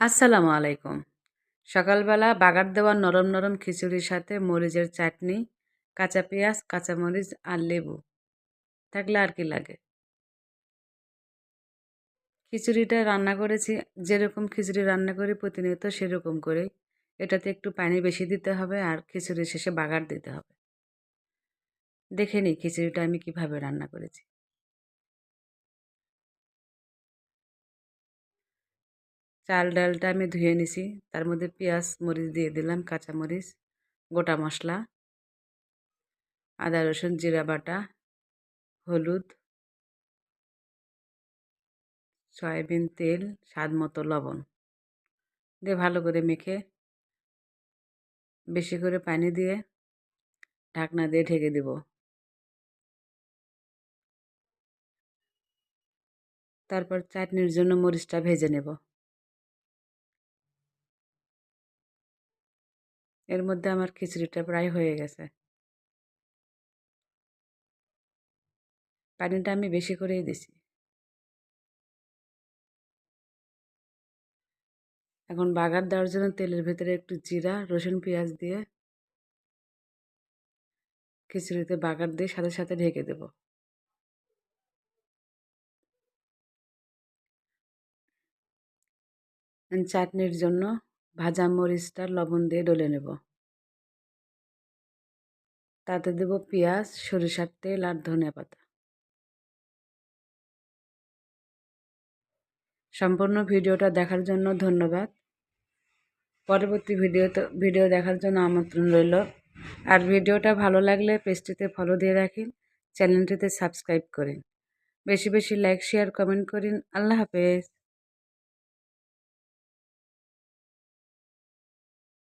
আসসালামু আলাইকুম। সকালবেলা বাগার দেওয়া নরম নরম খিচুড়ির সাথে মরিচের চাটনি, কাঁচা পেঁয়াজ, কাঁচামরিচ আর লেবু। থাকলে আর কি লাগে? খিচুড়িটা রান্না করেছি, যেরকম খিচুড়ি রান্না করি প্রতিনিয়ত সেরকম করেই। এটাতে একটু পানি বেশি দিতে হবে আর খিচুড়ি শেষে বাগার দিতে হবে। দেখে নিই খিচুড়িটা আমি কীভাবে রান্না করেছি। চাল ডালটা আমি ধুয়ে নিছি। তার মধ্যে পেঁয়াজ মরিচ দিয়ে দিলাম, কাঁচা মরিচ, গোটা মশলা, আদা, রসুন, জিরা বাটা, হলুদ, সয়াবিন তেল, স্বাদ মতো লবণ দিয়ে ভালো করে মেখে বেশি করে পানি দিয়ে ঢাকনা দিয়ে ঢেকে দেব। তারপর চাটনির জন্য মরিচটা ভেজে নেব। এর মধ্যে আমার খিচুড়িটা প্রায় হয়ে গেছে। পানিটা আমি বেশি করেই দিছি। এখন বাগার দেওয়ার জন্য তেলের ভেতরে একটু জিরা, রসুন, পেঁয়াজ দিয়ে খিচুড়িতে বাগার দিয়ে সাথে সাথে ঢেকে দেব। চাটনির জন্য ভাজা মরিচটা লবণ দিয়ে ডলে নেব। তাতে দেব পেঁয়াজ, সরিষার তেল আর ধনে পাতা। সম্পূর্ণ ভিডিওটা দেখার জন্য ধন্যবাদ। পরবর্তী ভিডিও ভিডিও দেখার জন্য আমন্ত্রণ রইল। আর ভিডিওটা ভালো লাগলে পেজটিতে ফলো দিয়ে রাখিন চ্যানেলটিতে সাবস্ক্রাইব করেন। বেশি বেশি লাইক শেয়ার কমেন্ট করিন। আল্লাহ হাফেজ।